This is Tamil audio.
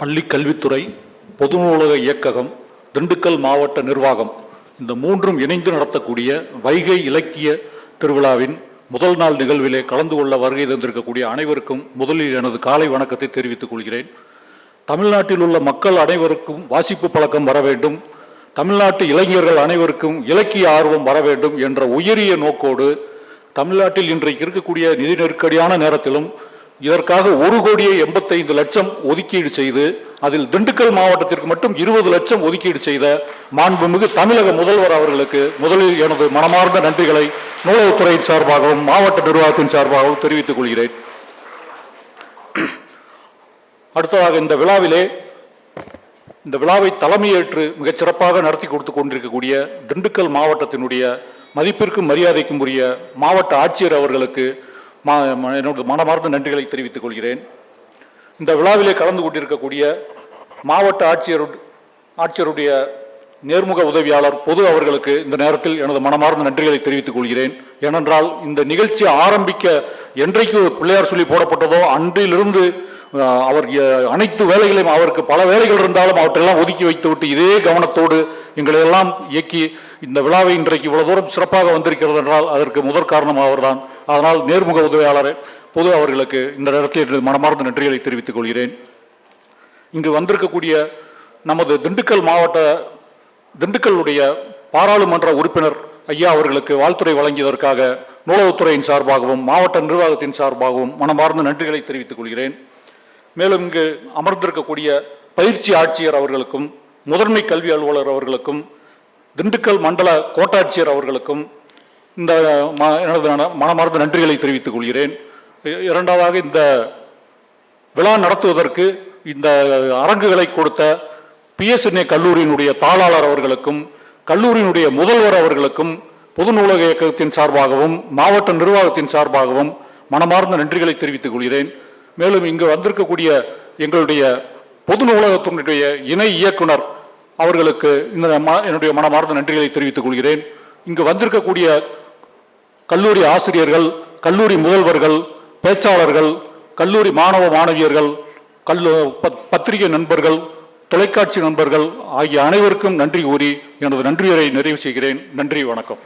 பள்ளி கல்வித்துறை பொது நூலக இயக்ககம் திண்டுக்கல் மாவட்ட நிர்வாகம் இந்த மூன்றும் இணைந்து நடத்தக்கூடிய வைகை இலக்கிய திருவிழாவின் முதல் நாள் நிகழ்விலே கலந்து கொள்ள வருகை தந்திருக்கக்கூடிய அனைவருக்கும் முதலில் எனது காலை வணக்கத்தை தெரிவித்துக் கொள்கிறேன். தமிழ்நாட்டில் உள்ள மக்கள் அனைவருக்கும் வாசிப்பு பழக்கம் வர வேண்டும். தமிழ்நாட்டு இளைஞர்கள் அனைவருக்கும் இலக்கிய ஆர்வம் வர வேண்டும் என்ற உயரிய நோக்கோடு தமிழ்நாட்டில் இன்றைக்கு இருக்கக்கூடிய நிதி நெருக்கடியான நேரத்திலும் இதற்காக ஒரு கோடியே எண்பத்தைந்து லட்சம் ஒதுக்கீடு செய்து அதில் திண்டுக்கல் மாவட்டத்திற்கு மட்டும் இருபது லட்சம் ஒதுக்கீடு செய்த மாண்புமிகு தமிழக முதல்வர் அவர்களுக்கு முதலில் எனது மனமார்ந்த நன்றிகளை நூலகத்துறையின் சார்பாகவும் மாவட்ட நிர்வாகத்தின் சார்பாகவும் தெரிவித்துக் கொள்கிறேன். அடுத்ததாக இந்த விழாவிலே இந்த விழாவை தலைமையேற்று மிகச் சிறப்பாக நடத்தி கொடுத்து கொண்டிருக்கக்கூடிய திண்டுக்கல் மாவட்டத்தினுடைய மதிப்பிற்கும் மரியாதைக்கும் உரிய மாவட்ட ஆட்சியர் அவர்களுக்கு என்னோட மனமார்ந்த நன்றிகளை தெரிவித்துக் கொள்கிறேன். இந்த விழாவிலே கலந்து கொண்டிருக்கக்கூடிய மாவட்ட ஆட்சியர் ஆட்சியருடைய நேர்முக உதவியாளர் பொது அவர்களுக்கு இந்த நேரத்தில் எனது மனமார்ந்த நன்றிகளை தெரிவித்துக் கொள்கிறேன். ஏனென்றால் இந்த நிகழ்ச்சி ஆரம்பிக்க என்றைக்கு பிள்ளையார் சொல்லி போடப்பட்டதோ அன்றிலிருந்து அவர் அனைத்து வேலைகளையும் அவருக்கு பல வேலைகள் இருந்தாலும் அவற்றெல்லாம் ஒதுக்கி வைத்துவிட்டு இதே கவனத்தோடு எங்களை எல்லாம் இயக்கி இந்த விழாவை இன்றைக்கு இவ்வளவு தூரம் சிறப்பாக வந்திருக்கிறது என்றால் அதற்கு முதற் காரணம் அவர்தான். அதனால் நேர்முக உதவியாளர் பொது அவர்களுக்கு இந்த நேரத்தில் எனது மனமார்ந்த நன்றிகளை தெரிவித்துக் கொள்கிறேன். இங்கு வந்திருக்கக்கூடிய நமது திண்டுக்கல் மாவட்ட திண்டுக்கல்லுடைய பாராளுமன்ற உறுப்பினர் ஐயா அவர்களுக்கு வாழ்த்துறை வழங்கியதற்காக நூலகத்துறையின் சார்பாகவும் மாவட்ட நிர்வாகத்தின் சார்பாகவும் மனமார்ந்த நன்றிகளை தெரிவித்துக் கொள்கிறேன். மேலும் இங்கு அமர்ந்திருக்கக்கூடிய பயிற்சி ஆட்சியர் அவர்களுக்கும் முதன்மை கல்வி அலுவலர் அவர்களுக்கும் திண்டுக்கல் மண்டல கோட்டாட்சியர் அவர்களுக்கும் இந்த ம- எனது மனமார்ந்த நன்றிகளை தெரிவித்துக் கொள்கிறேன். இரண்டாவதாக இந்த விழா நடத்துவதற்கு இந்த அரங்குகளை கொடுத்த பிஎஸ்என்ஏ கல்லூரியினுடைய தாளாளர் அவர்களுக்கும் கல்லூரியினுடைய முதல்வர் அவர்களுக்கும் பொது நூலக இயக்கத்தின் சார்பாகவும் மாவட்ட நிர்வாகத்தின் சார்பாகவும் மனமார்ந்த நன்றிகளை தெரிவித்துக் கொள்கிறேன். மேலும் இங்கு வந்திருக்கக்கூடிய எங்களுடைய பொது நூலகத்தினுடைய இணை இயக்குனர் அவர்களுக்கு இந்த ம- என்னுடைய மனமார்ந்த நன்றிகளை தெரிவித்துக் கொள்கிறேன். இங்கு வந்திருக்கக்கூடிய கல்லூரி ஆசிரியர்கள் கல்லூரி முதல்வர்கள் பேச்சாளர்கள் கல்லூரி மாணவ மாணவியர்கள் கல்லு பத்- பத்திரிகை நண்பர்கள் தொலைக்காட்சி நண்பர்கள் ஆகிய அனைவருக்கும் நன்றி கூறி எனது நன்றியுரை நிறைவு செய்கிறேன். நன்றி வணக்கம்.